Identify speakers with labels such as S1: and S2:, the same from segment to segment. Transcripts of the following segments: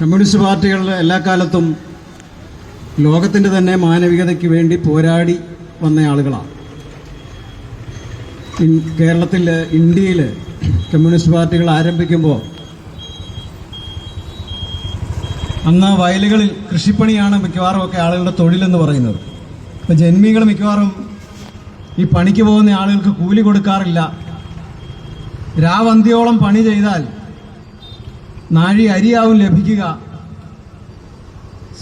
S1: Communist പാർട്ടികൾ എല്ലാ കാലത്തും ലോകത്തിന്റെ തന്നെ മാനവികതയ്ക്ക് വേണ്ടി പോരാടി വന്ന ആളുകളാണ്. കേരളത്തിൽ ഇന്ത്യയിൽ കമ്മ്യൂണിസ്റ്റ് പാർട്ടികൾ ആരംഭിക്കുമ്പോൾ അന്ന് വയലുകളിൽ കൃഷിപ്പണിയാണ് മിക്കവാറും ഒക്കെ ആളുകളുടെ തൊഴിലെന്ന് പറയുന്നത്. ഇപ്പം ജന്മികൾ മിക്കവാറും ഈ പണിക്ക് പോകുന്ന ആളുകൾക്ക് കൂലി കൊടുക്കാറില്ല. രാവന്തിയോളം പണി ചെയ്താൽ നാഴി അരിയാവും ലഭിക്കുക.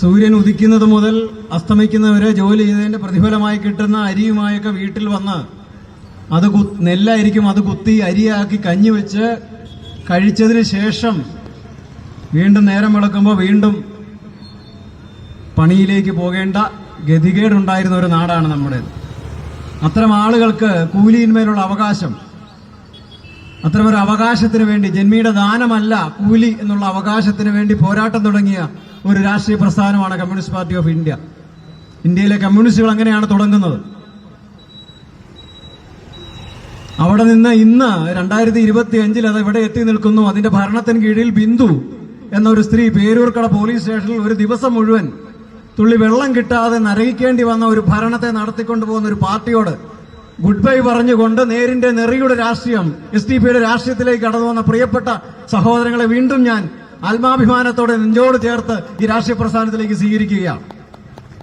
S1: സൂര്യൻ ഉദിക്കുന്നത് മുതൽ അസ്തമിക്കുന്നവരെ ജോലി ചെയ്തതിന്റെ പ്രതിഫലമായി കിട്ടുന്ന അരിയുമായൊക്കെ വീട്ടിൽ വന്ന് അത് കു നെല്ലായിരിക്കും അത് കുത്തി അരിയാക്കി കഞ്ഞി വെച്ച് കഴിച്ചതിന് ശേഷം വീണ്ടും നേരം വിളക്കുമ്പോൾ വീണ്ടും പണിയിലേക്ക് പോകേണ്ട ഗതികേടുണ്ടായിരുന്ന ഒരു നാടാണ് നമ്മുടേത്. അത്തരം ആളുകൾക്ക് കൂലിയിന്മേലുള്ള അവകാശം അത്തരമൊരു അവകാശത്തിന് വേണ്ടി ജന്മിയുടെ ദാനമല്ല കൂലി എന്നുള്ള അവകാശത്തിന് വേണ്ടി പോരാട്ടം തുടങ്ങിയ ഒരു രാഷ്ട്രീയ പ്രസ്ഥാനമാണ് കമ്മ്യൂണിസ്റ്റ് പാർട്ടി ഓഫ് ഇന്ത്യ. ഇന്ത്യയിലെ കമ്മ്യൂണിസ്റ്റുകൾ അങ്ങനെയാണ് തുടങ്ങുന്നത്. അവിടെ നിന്ന് ഇന്ന് രണ്ടായിരത്തി ഇരുപത്തി അഞ്ചിൽ അത് ഇവിടെ എത്തി നിൽക്കുന്നു. അതിന്റെ ഭരണത്തിന് കീഴിൽ ബിന്ദു എന്നൊരു സ്ത്രീ പേരൂർക്കട പോലീസ് സ്റ്റേഷനിൽ ഒരു ദിവസം മുഴുവൻ തുള്ളി വെള്ളം കിട്ടാതെ നരകിക്കേണ്ടി വന്ന ഒരു ഭരണത്തെ നടത്തിക്കൊണ്ടു പോകുന്ന ഒരു പാർട്ടിയോട് ഗുഡ് ബൈ പറഞ്ഞുകൊണ്ട് നേരിന്റെ നെറിയുടെ രാഷ്ട്രീയം എസ് ഡി പിയുടെ രാഷ്ട്രീയത്തിലേക്ക് കടന്നു വന്ന പ്രിയപ്പെട്ട സഹോദരങ്ങളെ വീണ്ടും ഞാൻ ആത്മാഭിമാനത്തോടെ നെഞ്ചോട് ചേർത്ത് ഈ രാഷ്ട്രീയ പ്രസ്ഥാനത്തിലേക്ക് സ്വീകരിക്കുകയാണ്.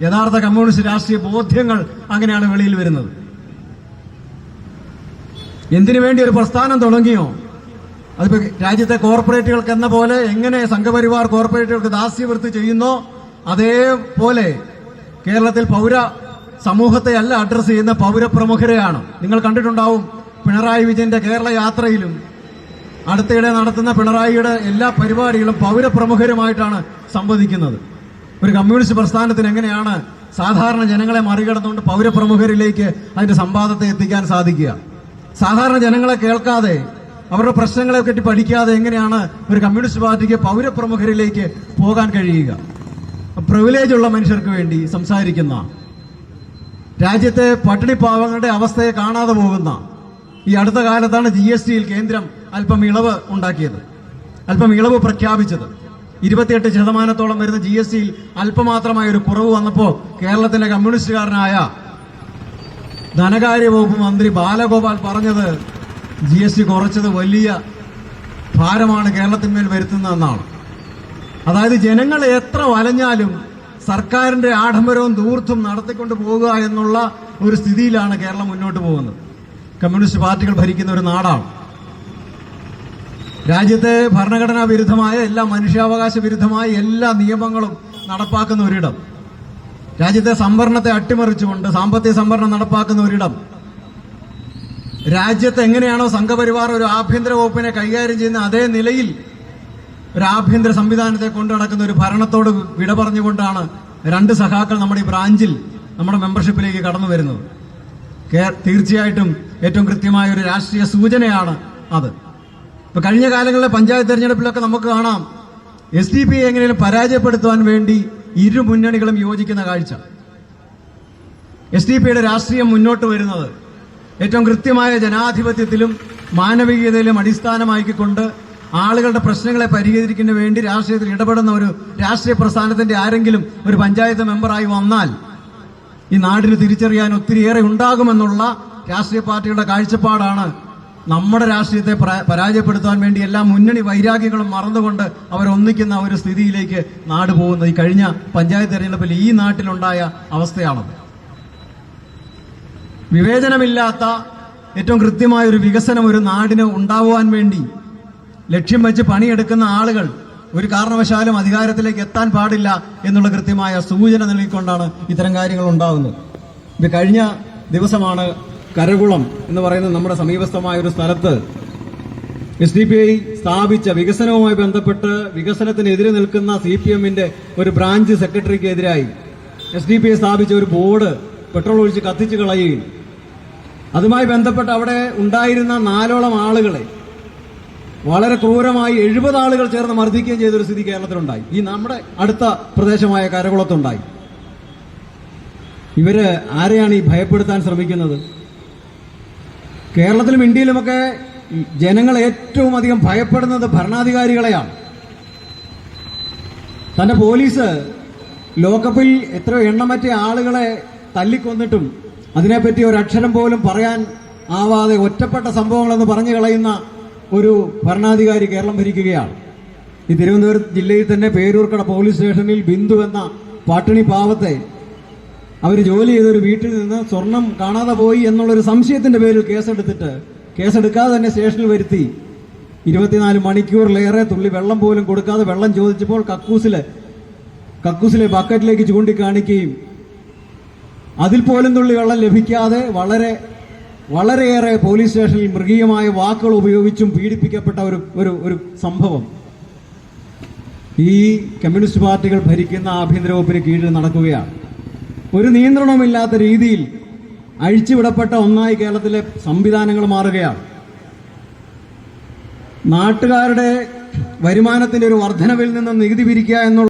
S1: യഥാർത്ഥ കമ്മ്യൂണിസ്റ്റ് രാഷ്ട്രീയ ബോധ്യങ്ങൾ അങ്ങനെയാണ് വെളിയിൽ വരുന്നത്. എന്തിനു വേണ്ടി ഒരു പ്രസ്ഥാനം തുടങ്ങിയോ? അതിപ്പോ രാജ്യത്തെ കോർപ്പറേറ്റുകൾക്ക് എന്ന പോലെ എങ്ങനെ സംഘപരിവാർ കോർപ്പറേറ്റുകൾക്ക് ദാസ്യവൃത്തി ചെയ്യുന്നോ? അതേപോലെ കേരളത്തിൽ പൗര സമൂഹത്തെ അല്ല അഡ്രസ് ചെയ്യുന്ന പൗരപ്രമുഖരെയാണ്. നിങ്ങൾ കണ്ടിട്ടുണ്ടാവും പിണറായി വിജയന്റെ കേരള യാത്രയിലും അടുത്തിടെ നടത്തുന്ന പിണറായിയുടെ എല്ലാ പരിപാടികളും പൗരപ്രമുഖരുമായിട്ടാണ് സംവദിക്കുന്നത്. ഒരു കമ്മ്യൂണിസ്റ്റ് പ്രസ്ഥാനത്തിന് എങ്ങനെയാണ് സാധാരണ ജനങ്ങളെ മറികടന്നുകൊണ്ട് പൗരപ്രമുഖരിലേക്ക് അതിന്റെ സംവാദത്തെ എത്തിക്കാൻ സാധിക്കുക? സാധാരണ ജനങ്ങളെ കേൾക്കാതെ അവരുടെ പ്രശ്നങ്ങളെ പറ്റി പഠിക്കാതെ എങ്ങനെയാണ് ഒരു കമ്മ്യൂണിസ്റ്റ് പാർട്ടിക്ക് പൗരപ്രമുഖരിലേക്ക് പോകാൻ കഴിയുക? പ്രിവിലേജ് ഉള്ള മനുഷ്യർക്ക് വേണ്ടി സംസാരിക്കുന്ന രാജ്യത്തെ പട്ടിണി പാവങ്ങളുടെ അവസ്ഥയെ കാണാതെ പോകുന്ന ഈ അടുത്ത കാലത്താണ് ജി എസ് ടിയിൽ കേന്ദ്രം അല്പം ഇളവ് ഉണ്ടാക്കിയത്. അല്പം ഇളവ് പ്രഖ്യാപിച്ചത്. ഇരുപത്തിയെട്ട് ശതമാനത്തോളം വരുന്ന ജി എസ് ടിയിൽ അല്പമാത്രമായ ഒരു കുറവ് വന്നപ്പോൾ കേരളത്തിലെ കമ്മ്യൂണിസ്റ്റുകാരനായ ധനകാര്യ വകുപ്പ് മന്ത്രി ബാലഗോപാൽ പറഞ്ഞത് ജി എസ് ടി കുറച്ചത് വലിയ ഭാരമാണ് കേരളത്തിന്മേൽ വരുത്തുന്നതെന്നാണ്. അതായത് ജനങ്ങൾ എത്ര വലഞ്ഞാലും സർക്കാരിന്റെ ആഡംബരവും ദൂർത്തും നടത്തിക്കൊണ്ട് പോകുക എന്നുള്ള ഒരു സ്ഥിതിയിലാണ് കേരളം മുന്നോട്ട് പോകുന്നത്. കമ്മ്യൂണിസ്റ്റ് പാർട്ടികൾ ഭരിക്കുന്ന ഒരു നാടാണ്. രാജ്യത്തെ ഭരണഘടനാ വിരുദ്ധമായ എല്ലാ മനുഷ്യാവകാശ വിരുദ്ധമായ എല്ലാ നിയമങ്ങളും നടപ്പാക്കുന്ന ഒരിടം. രാജ്യത്തെ സംവരണത്തെ അട്ടിമറിച്ചുകൊണ്ട് സാമ്പത്തിക സംവരണം നടപ്പാക്കുന്ന ഒരിടം. രാജ്യത്ത് എങ്ങനെയാണോ സംഘപരിവാർ ഒരു ആഭ്യന്തര വകുപ്പിനെ കൈകാര്യം ചെയ്യുന്ന അതേ നിലയിൽ ഒരു ആഭ്യന്തര സംവിധാനത്തെ കൊണ്ടു നടക്കുന്ന ഒരു ഭരണത്തോട് വിട പറഞ്ഞുകൊണ്ടാണ് രണ്ട് സഖാക്കൾ നമ്മുടെ ഈ ബ്രാഞ്ചിൽ നമ്മുടെ മെമ്പർഷിപ്പിലേക്ക് കടന്നു വരുന്നത്. തീർച്ചയായിട്ടും ഏറ്റവും കൃത്യമായ ഒരു രാഷ്ട്രീയ സൂചനയാണ് അത്. ഇപ്പൊ കഴിഞ്ഞ കാലങ്ങളിലെ പഞ്ചായത്ത് തെരഞ്ഞെടുപ്പിലൊക്കെ നമുക്ക് കാണാം എസ് ഡി പി എങ്ങനെയും പരാജയപ്പെടുത്തുവാൻ വേണ്ടി ഇരു മുന്നണികളും യോജിക്കുന്ന കാഴ്ച. എസ് ഡി പിയുടെ രാഷ്ട്രീയം മുന്നോട്ട് വരുന്നത് ഏറ്റവും കൃത്യമായ ജനാധിപത്യത്തിലും മാനവികതയിലും അടിസ്ഥാനമാക്കിക്കൊണ്ട് ആളുകളുടെ പ്രശ്നങ്ങളെ പരിഹരിക്കുന്നതിന് വേണ്ടി രാഷ്ട്രീയത്തിൽ ഇടപെടുന്ന ഒരു രാഷ്ട്രീയ പ്രസ്ഥാനത്തിന്റെ ആരെങ്കിലും ഒരു പഞ്ചായത്ത് മെമ്പറായി വന്നാൽ ഈ നാടിന് തിരിച്ചറിയാൻ ഒത്തിരിയേറെ ഉണ്ടാകുമെന്നുള്ള രാഷ്ട്രീയ പാർട്ടികളുടെ കാഴ്ചപ്പാടാണ് നമ്മുടെ രാഷ്ട്രീയത്തെ പരാജയപ്പെടുത്താൻ വേണ്ടി എല്ലാ മുന്നണി വൈരാഗ്യങ്ങളും മറന്നുകൊണ്ട് അവരൊന്നിക്കുന്ന ഒരു സ്ഥിതിയിലേക്ക് നാട് പോകുന്നത്. ഈ കഴിഞ്ഞ പഞ്ചായത്ത് തെരഞ്ഞെടുപ്പിൽ ഈ നാട്ടിലുണ്ടായ അവസ്ഥയാണത്. വിവേചനമില്ലാത്ത ഏറ്റവും കൃത്യമായ ഒരു വികസനം ഒരു നാടിന് ഉണ്ടാവുവാൻ വേണ്ടി ലക്ഷ്യം വെച്ച് പണിയെടുക്കുന്ന ആളുകൾ ഒരു കാരണവശാലും അധികാരത്തിലേക്ക് എത്താൻ പാടില്ല എന്നുള്ള കൃത്യമായ സൂചന നൽകിക്കൊണ്ടാണ് ഇത്തരം കാര്യങ്ങൾ ഉണ്ടാകുന്നത്. ഇത് കഴിഞ്ഞ ദിവസമാണ് കരകുളം എന്ന് പറയുന്ന നമ്മുടെ സമീപസ്ഥമായ ഒരു സ്ഥലത്ത് എസ് ഡി പി ഐ സ്ഥാപിച്ച വികസനവുമായി ബന്ധപ്പെട്ട് വികസനത്തിനെതിരെ നിൽക്കുന്ന സി പി എമ്മിന്റെ ഒരു ബ്രാഞ്ച് സെക്രട്ടറിക്കെതിരായി എസ് ഡി പി ഐ സ്ഥാപിച്ച ഒരു ബോർഡ് പെട്രോൾ ഒഴിച്ച് കത്തിച്ചു കളയുകയും. അതുമായി ബന്ധപ്പെട്ട് അവിടെ ഉണ്ടായിരുന്ന നാലോളം ആളുകളെ വളരെ ക്രൂരമായി എഴുപത് ആളുകൾ ചേർന്ന് മർദ്ദിക്കുകയും ചെയ്തൊരു സ്ഥിതി കേരളത്തിലുണ്ടായി. ഈ നമ്മുടെ അടുത്ത പ്രദേശമായ കരകുളത്തുണ്ടായി. ഇവർ ആരെയാണ് ഈ ഭയപ്പെടുത്താൻ ശ്രമിക്കുന്നത്? കേരളത്തിലും ഇന്ത്യയിലുമൊക്കെ ജനങ്ങൾ ഏറ്റവും അധികം ഭയപ്പെടുന്നത് ഭരണാധികാരികളെയാണ്. തന്റെ പോലീസ് ലോക്കപ്പിൽ എത്രയോ എണ്ണമറ്റ ആളുകളെ തല്ലിക്കൊന്നിട്ടും അതിനെപ്പറ്റി ഒരക്ഷരം പോലും പറയാൻ ആവാതെ ഒറ്റപ്പെട്ട സംഭവങ്ങളെന്ന് പറഞ്ഞു കളയുന്ന ഒരു ഭരണാധികാരി കേരളം ഭരിക്കുകയാണ്. ഈ തിരുവനന്തപുരം ജില്ലയിൽ തന്നെ പേരൂർക്കട പോലീസ് സ്റ്റേഷനിൽ ബിന്ദു എന്ന പട്ടിണി പാവത്തെ അവർ ജോലി ചെയ്ത ഒരു വീട്ടിൽ നിന്ന് സ്വർണം കാണാതെ പോയി എന്നുള്ളൊരു സംശയത്തിന്റെ പേരിൽ കേസെടുത്തിട്ട് കേസെടുക്കാതെ തന്നെ സ്റ്റേഷനിൽ വരുത്തി. ഇരുപത്തിനാല് മണിക്കൂറിലേറെ തുള്ളി വെള്ളം പോലും കൊടുക്കാതെ വെള്ളം ചോദിച്ചപ്പോൾ കക്കൂസിലെ കക്കൂസിലെ ബക്കറ്റിലേക്ക് ചൂണ്ടിക്കാണിക്കുകയും അതിൽ പോലും തുള്ളി വെള്ളം ലഭിക്കാതെ വളരെ വളരെയേറെ പോലീസ് സ്റ്റേഷനിൽ മൃഗീയമായ വാക്കുകൾ ഉപയോഗിച്ചും പീഡിപ്പിക്കപ്പെട്ട ഒരു ഒരു ഒരു സംഭവം. ഈ കമ്മ്യൂണിസ്റ്റ് പാർട്ടികൾ ഭരിക്കുന്ന ആഭ്യന്തര വകുപ്പിന് കീഴിൽ നടക്കുകയാണ്. ഒരു നിയന്ത്രണമില്ലാത്ത രീതിയിൽ അഴിച്ചുവിടപ്പെട്ട ഒന്നായി കേരളത്തിലെ സംവിധാനങ്ങൾ മാറുകയാണ്. നാട്ടുകാരുടെ വരുമാനത്തിന്റെ ഒരു വർധനവിൽ നിന്ന് നികുതി പിരിക്കുക എന്നുള്ള